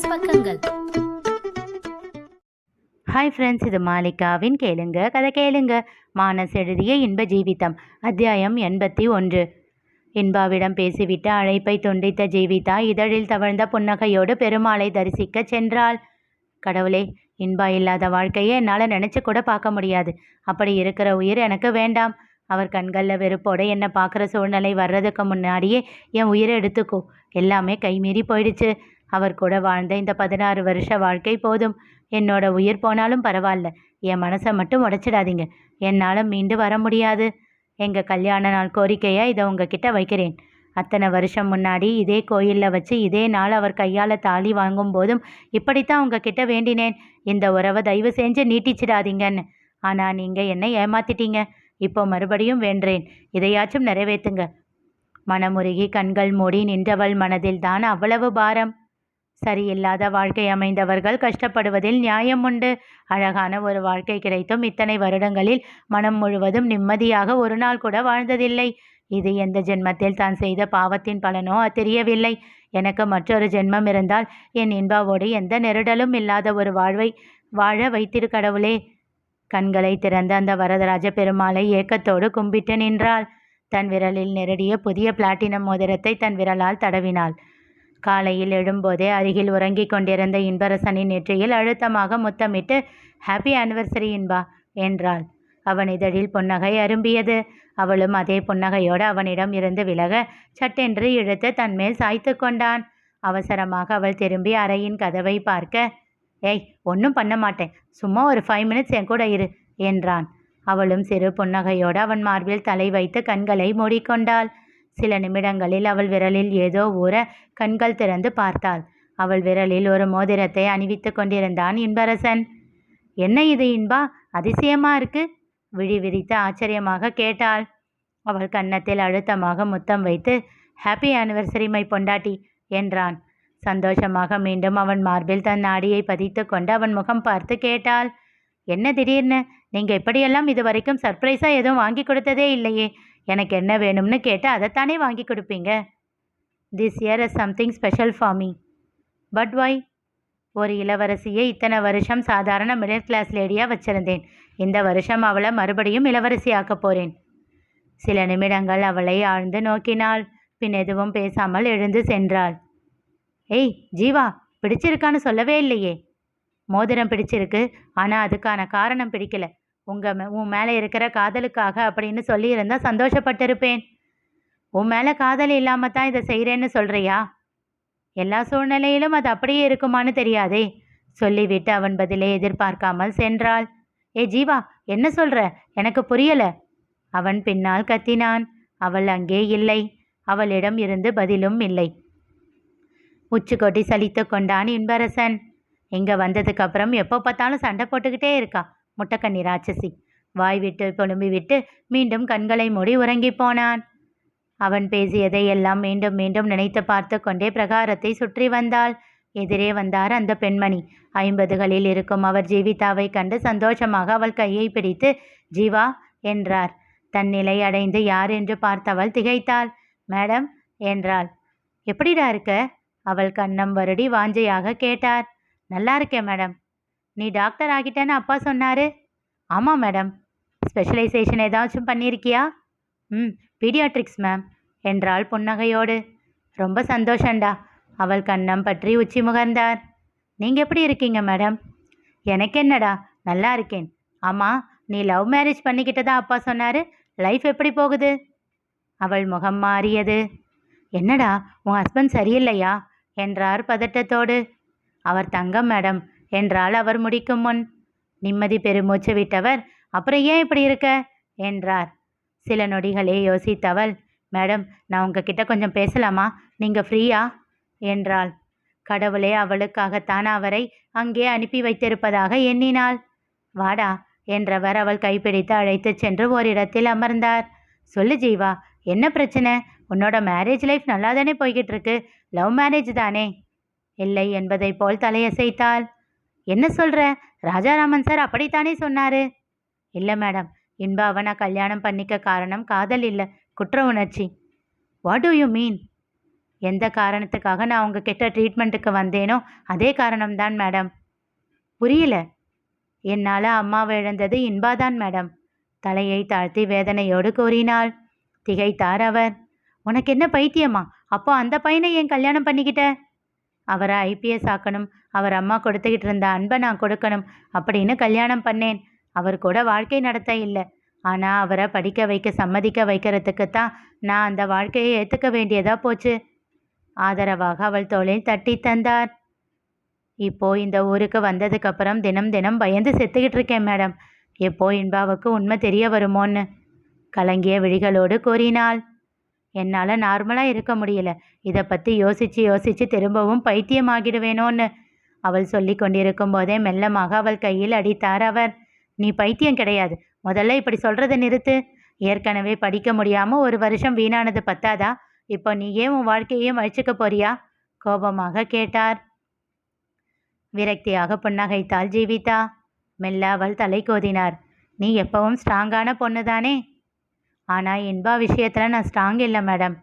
Plus பக்கங்கள். Hi friends இது மாலிகாவின் கேளுங்க கதை கேளுங்க. மானஸ் எழுதிய இன்ப ஜீவிதம் அத்தியாயம் எண்பத்தி ஒன்று. இன்பாவிடம் பேசிவிட்டு அழைப்பை துண்டித்த ஜீவிதா இதழில் தவழ்ந்த புன்னகையோடு பெருமாளை தரிசிக்க சென்றாள். கடவுளே இன்பா இல்லாத வாழ்க்கையை என்னால் நினச்சி கூட பார்க்க முடியாது. அப்படி இருக்கிற உயிர் எனக்கு வேண்டாம். அவர் கண்களில் வெறுப்போட என்னை பார்க்குற சூழ்நிலை வர்றதுக்கு முன்னாடியே என் உயிரை எடுத்துக்கோ. எல்லாமே கைமீறி போயிடுச்சு. அவர் கூட வாழ்ந்த இந்த பதினாறு வருஷ வாழ்க்கை போதும். என்னோட உயிர் போனாலும் பரவாயில்ல. என் மனசை மட்டும் உடைச்சிடாதீங்க. என்னால் மீண்டு வர முடியாது. எங்கள் கல்யாண நாள் கோரிக்கையாக இதை உங்ககிட்ட வைக்கிறேன். அத்தனை வருஷம் முன்னாடி இதே கோயிலில் வச்சு இதே நாள் அவர் கையால் தாலி வாங்கும் போதும் இப்படித்தான் உங்ககிட்ட வேண்டினேன். இந்த உறவை தயவு செஞ்சு நீட்டிச்சிடாதீங்கன்னு. ஆனால் நீங்கள் என்னை ஏமாத்திட்டீங்க. இப்போ மறுபடியும் வேண்டேன் இதையாச்சும் நிறைவேற்றுங்க மனமுருகி கண்கள் மூடி நின்றவள் மனதில் தான் அவ்வளவு பாரம். சரியில்லாத வாழ்க்கை அமைந்தவர்கள் கஷ்டப்படுவதில் நியாயம் உண்டு. அழகான ஒரு வாழ்க்கை கிடைத்தும் இத்தனை வருடங்களில் மனம் முழுவதும் நிம்மதியாக ஒரு நாள் கூட வாழ்ந்ததில்லை. இது எந்த ஜென்மத்தில் தான் செய்த பாவத்தின் பலனோ தெரியவில்லை. எனக்கு மற்றொரு ஜென்மம் இருந்தால் என் இன்பாவோடு எந்த நெருடலும் இல்லாத ஒரு வாழ்வை வாழ வைத்திரு கடவுளே. கண்களை திறந்த அந்த வரதராஜ பெருமாளை ஏக்கத்தோடு கும்பிட்டு நின்றாள். தன் விரலில் நெருடிய புதிய பிளாட்டினம் மோதிரத்தை தன் விரலால் தடவினாள். காலையில் எழும்போதே அருகில் உறங்கிக் கொண்டிருந்த இன்பரசனின் நெற்றியில் அழுத்தமாக முத்தமிட்டு ஹாப்பி ஆனிவர்சரி இன்பா என்றாள். அவன் இதழில் புன்னகை அரும்பியது. அவளும் அதே புன்னகையோடு அவனிடம் இருந்து விலக சட்டென்று இழுத்து தன்மேல் சாய்த்து கொண்டான். அவசரமாக அவள் திரும்பி அறையின் கதவை பார்க்க ஏய் ஒன்றும் பண்ண மாட்டேன். சும்மா ஒரு ஃபைவ் மினிட்ஸ் என் கூட இரு என்றான். அவளும் சிறு புன்னகையோடு அவன் மார்பில் தலை வைத்து கண்களை மூடிக்கொண்டாள். சில நிமிடங்களில் அவள் விரலில் ஏதோ ஊற கண்கள் திறந்து பார்த்தாள். அவள் விரலில் ஒரு மோதிரத்தை அணிவித்து கொண்டிருந்தான் இன்பரசன். என்ன இது இன்பா? அதிசயமா இருக்கு? விழி விரித்து ஆச்சரியமாக கேட்டாள். அவள் கன்னத்தில் அழுத்தமாக முத்தம் வைத்து ஹாப்பி ஆனிவர்சரி மை பொண்டாட்டி என்றான். சந்தோஷமாக மீண்டும் அவன் மார்பில் தன் நாடியை பதித்து கொண்டு அவன் முகம் பார்த்து கேட்டாள். என்ன திடீர்னு? நீங்கள் இப்படியெல்லாம் இதுவரைக்கும் சர்ப்ரைஸாக எதுவும் வாங்கி கொடுத்ததே இல்லையே. எனக்கு என்ன வேணும்னு கேட்டு அதைத்தானே வாங்கி கொடுப்பீங்க? This year is something special for me but why ஒரு இளவரசியை இத்தனை வருஷம் சாதாரண மிடில் கிளாஸ் லேடியாக வச்சிருந்தேன். இந்த வருஷம் அவளை மறுபடியும் இளவரசி ஆக்கப் போகிறேன் சில நிமிடங்கள் அவளை ஆழ்ந்து நோக்கினாள். பின் எதுவும் பேசாமல் எழுந்து சென்றாள். ஏய் ஜீவா பிடிச்சிருக்கான்னு சொல்லவே இல்லையே. மோதிரம் பிடிச்சிருக்கு. ஆனால் அதுக்கான காரணம் பிடிக்கல. உங்கள் மே உன் மேலே இருக்கிற காதலுக்காக அப்படின்னு சொல்லியிருந்தா சந்தோஷப்பட்டிருப்பேன். உன் மேலே காதல் இல்லாமல் தான் இதை செய்கிறேன்னு சொல்கிறியா எல்லா சூழ்நிலையிலும் அது அப்படியே இருக்குமான்னு தெரியாதே. சொல்லிவிட்டு அவன் பதிலே எதிர்பார்க்காமல் சென்றாள். ஏ ஜீவா என்ன சொல்கிற எனக்கு புரியல. அவன் பின்னால் கத்தினான். அவள் அங்கே இல்லை. அவளிடம் இருந்து பதிலும் இல்லை. உச்சிக்கொட்டி சலித்து கொண்டான் இன்பரசன். இங்கே வந்ததுக்கு அப்புறம் எப்போ பார்த்தாலும் சண்டை போட்டுக்கிட்டே இருக்கா. முட்டக்கண்ணி ராட்சசி வாய் விட்டு குழும்பிவிட்டு மீண்டும் கண்களை மூடி உறங்கி போனான். அவன் பேசியதை எல்லாம் மீண்டும் மீண்டும் நினைத்து பார்த்து கொண்டே பிரகாரத்தை சுற்றி வந்தாள். எதிரே வந்தார் அந்த பெண்மணி. ஐம்பதுகளில் இருக்கும் அவர் ஜீவிதாவை கண்டு சந்தோஷமாக அவள் கையை பிடித்து ஜீவா என்றார். தன் நிலை அடைந்து யார் என்று பார்த்தவள் திகைத்தாள். மேடம் என்றாள். எப்படிடா இருக்க? அவள் கண்ணம் வருடி வாஞ்சையாக கேட்டார். நல்லா இருக்கேன் மேடம். நீ டாக்டர் ஆகிட்டேன்னு அப்பா சொன்னாரு. ஆமாம் மேடம் ஸ்பெஷலைசேஷன் ஏதாச்சும் பண்ணியிருக்கியா ம் பீடியாட்ரிக்ஸ் மேம் என்றாள் புன்னகையோடு. ரொம்ப சந்தோஷண்டா அவள் கண்ணம் பற்றி உச்சி முகர்ந்தார். நீங்கள் எப்படி இருக்கீங்க மேடம் எனக்கு என்னடா நல்லா இருக்கேன். ஆமாம் நீ லவ் மேரேஜ் பண்ணிக்கிட்டதா அப்பா சொன்னார். லைஃப் எப்படி போகுது? அவள் முகம் மாறியது. என்னடா உன் ஹஸ்பண்ட் சரியில்லையா? என்றார் பதட்டத்தோடு. அவர் தங்கம் மேடம் என்றால் அவர் முடிக்கும் முன். நிம்மதி பெருமூச்சு விட்டவர் அப்புறம் ஏன் இப்படி இருக்க? என்றார். சில நொடிகளே யோசித்தவள் மேடம் நான் உங்ககிட்ட கொஞ்சம் பேசலாமா? நீங்கள் ஃப்ரீயா? என்றாள். கடவுளே அவளுக்காகத்தான் அவரை அங்கே அனுப்பி வைத்திருப்பதாக எண்ணினாள். வாடா என்றவர் அவள் கைப்பிடித்து அழைத்துச் சென்று ஓரிடத்தில் அமர்ந்தார். சொல்லு ஜீவா என்ன பிரச்சனை? உன்னோட மேரேஜ் லைஃப் நல்லா தானே போய்கிட்டு இருக்கு? லவ் மேரேஜ் தானே? இல்லை என்பதைப் போல் தலையசைத்தாள். என்ன சொல்ற? ராஜாராமன் சார் அப்படித்தானே சொன்னாரு? இல்லை மேடம் இன்பாவை நான் கல்யாணம் பண்ணிக்க காரணம் காதல் இல்லை குற்ற உணர்ச்சி. வாட் டு யூ மீன் எந்த காரணத்துக்காக நான் உங்ககிட்ட ட்ரீட்மெண்ட்டுக்கு வந்தேனோ அதே காரணம்தான் மேடம். புரியல. என்னால் அம்மாவை இழந்தது இன்பாதான் மேடம். தலையை தாழ்த்தி வேதனையோடு கூறினாள். திகைத்தார் அவர். உனக்கு என்ன பைத்தியமா? அப்போ அந்த பையனை ஏன் கல்யாணம் பண்ணிக்கிட்ட? அவரை ஐபிஎஸ் ஆக்கணும் அவர் அம்மா கொடுத்துக்கிட்டு இருந்த அன்பை நான் கொடுக்கணும் அப்படின்னு கல்யாணம் பண்ணேன். அவர் கூட வாழ்க்கை நடத்த இல்லை. ஆனால் அவரை படிக்க வைக்க சம்மதிக்க வைக்கிறதுக்கு தான் நான் அந்த வாழ்க்கையை ஏற்றுக்க வேண்டியதா போச்சு. ஆதரவாக அவள் தோளில் தட்டி தந்தார். இப்போ இந்த ஊருக்கு வந்ததுக்கப்புறம் தினம் தினம் பயந்து செத்துக்கிட்டு இருக்கேன் மேடம். எப்போ இன்பாவுக்கு உண்மை தெரிய வருமோன்னு கலங்கிய விழிகளோடு கூறினாள். என்னால் நார்மலாக இருக்க முடியல. இதை பற்றி யோசித்து யோசித்து திரும்பவும் பைத்தியமாகிடுவேனோன்னு அவள் சொல்லி கொண்டிருக்கும் போதே மெல்லமாக அவள் கையில் அடித்தார் அவர். நீ பைத்தியம் கிடையாது. முதல்ல இப்படி சொல்கிறத நிறுத்து. ஏற்கனவே படிக்க முடியாமல் ஒரு வருஷம் வீணானது பத்தாதா? இப்போ நீ ஏன் உன் வாழ்க்கையையும் அழிச்சுக்க போறியா? கோபமாக கேட்டார். விரக்தியாக புன்னகைத்தாள் ஜீவிதா. மெல்ல அவள் தலை கோதினார். நீ எப்பவும் ஸ்ட்ராங்கான பொண்ணு தானே ஆனால் இன்பா விஷயத்தில் நான் ஸ்ட்ராங் இல்லை மேடம்.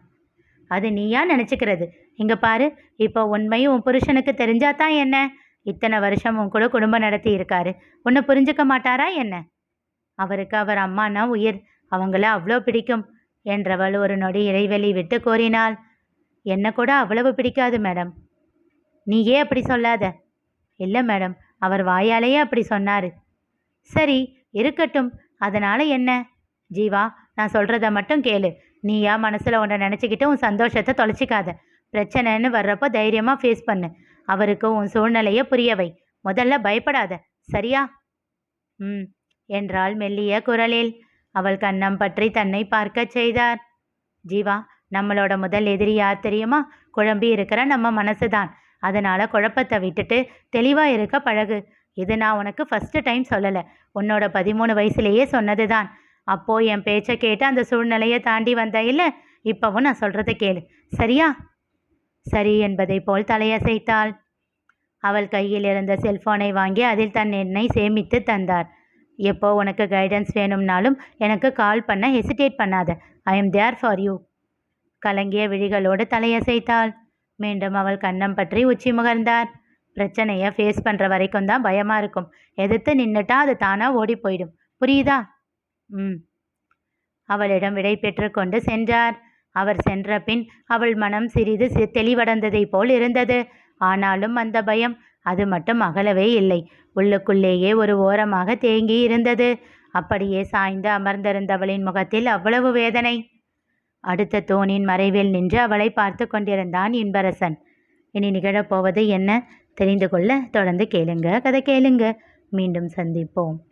அது நீயா நினச்சிக்கிறது? இங்கே பாரு இப்போ உண்மையும் உன் புருஷனுக்கு தெரிஞ்சாதான் என்ன? இத்தனை வருஷம் உன் கூட குடும்பம் நடத்தி இருக்காரு. உன்னை புரிஞ்சுக்க மாட்டாரா என்ன? அவருக்கு அவர் அம்மானா உயிர். அவங்கள அவ்வளோ பிடிக்கும். என்றவள் ஒரு நொடி இடைவெளி விட்டு கோரினாள் என்ன கூட அவ்வளவு பிடிக்காது மேடம். நீ ஏன் அப்படி சொல்லாத. இல்லை மேடம். அவர் வாயாலேயே அப்படி சொன்னார். சரி இருக்கட்டும். அதனால் என்ன? ஜீவா நான் சொல்கிறத மட்டும் கேளு. நீயா மனசில் உன்னை நினச்சிக்கிட்டு உன் சந்தோஷத்தை தொலைச்சிக்காத. பிரச்சனைன்னு வர்றப்போ தைரியமாக ஃபேஸ் பண்ணு. அவருக்கு உன் சூழ்நிலையை புரியவை முதல்ல பயப்படாத. சரியா? ம். என்றாள் மெல்லிய குரலில். அவள் கன்னம் பற்றி தன்னை பார்க்கச் செய்தார். ஜீவா நம்மளோட முதல் எதிரி யார் தெரியுமா? குழம்பி இருக்கிற நம்ம மனசு தான் அதனால குழப்பத்தை விட்டுட்டு தெளிவாக இருக்க பழகு. இது நான் உனக்கு ஃபஸ்ட்டு டைம் சொல்லலை. உன்னோட பதிமூணு வயசுலேயே சொன்னது தான் அப்போது என் பேச்சை கேட்டு அந்த சூழ்நிலையை தாண்டி வந்த இல்லை? இப்போவும் நான் சொல்கிறத கேளு. சரியா? சரி என்பதை போல் தலையசைத்தாள். அவள் கையில் இருந்த செல்போனை வாங்கி அதில் தன் எண்ணை சேமித்து தந்தார். எப்போ உனக்கு கைடன்ஸ் வேணும்னாலும் எனக்கு கால் பண்ண ஹெசிடேட் பண்ணாத. I am there for you கலங்கிய விழிகளோடு தலையசைத்தாள். மீண்டும் அவள் கண்ணம் பற்றி உச்சி முகர்ந்தார். பிரச்சனையை ஃபேஸ் பண்ணுற வரைக்கும் தான் பயமாக இருக்கும். எதிர்த்து நின்றுட்டா அது தானாக ஓடி போயிடும். புரியுதா? ம். அவளிடம் விடை பெற்றுக்கொண்டு சென்றார். அவர் சென்றபின் அவள் மனம் சிறிது தெளிவடைந்ததை தெளிவடைந்ததைப் போல் இருந்தது. ஆனாலும் அந்த பயம் அது மட்டும் அகலவே இல்லை. உள்ளுக்குள்ளேயே ஒரு ஓரமாக தேங்கி இருந்தது. அப்படியே சாய்ந்து அமர்ந்திருந்தவளின் முகத்தில் அவ்வளவு வேதனை. அடுத்த தூணின் மறைவில் நின்று அவளை பார்த்து கொண்டிருந்தான் இன்பரசன். இனி நிகழப்போவது என்ன? தெரிந்து கொள்ள தொடர்ந்து கேளுங்க. கதை கேளுங்க. மீண்டும் சந்திப்போம்.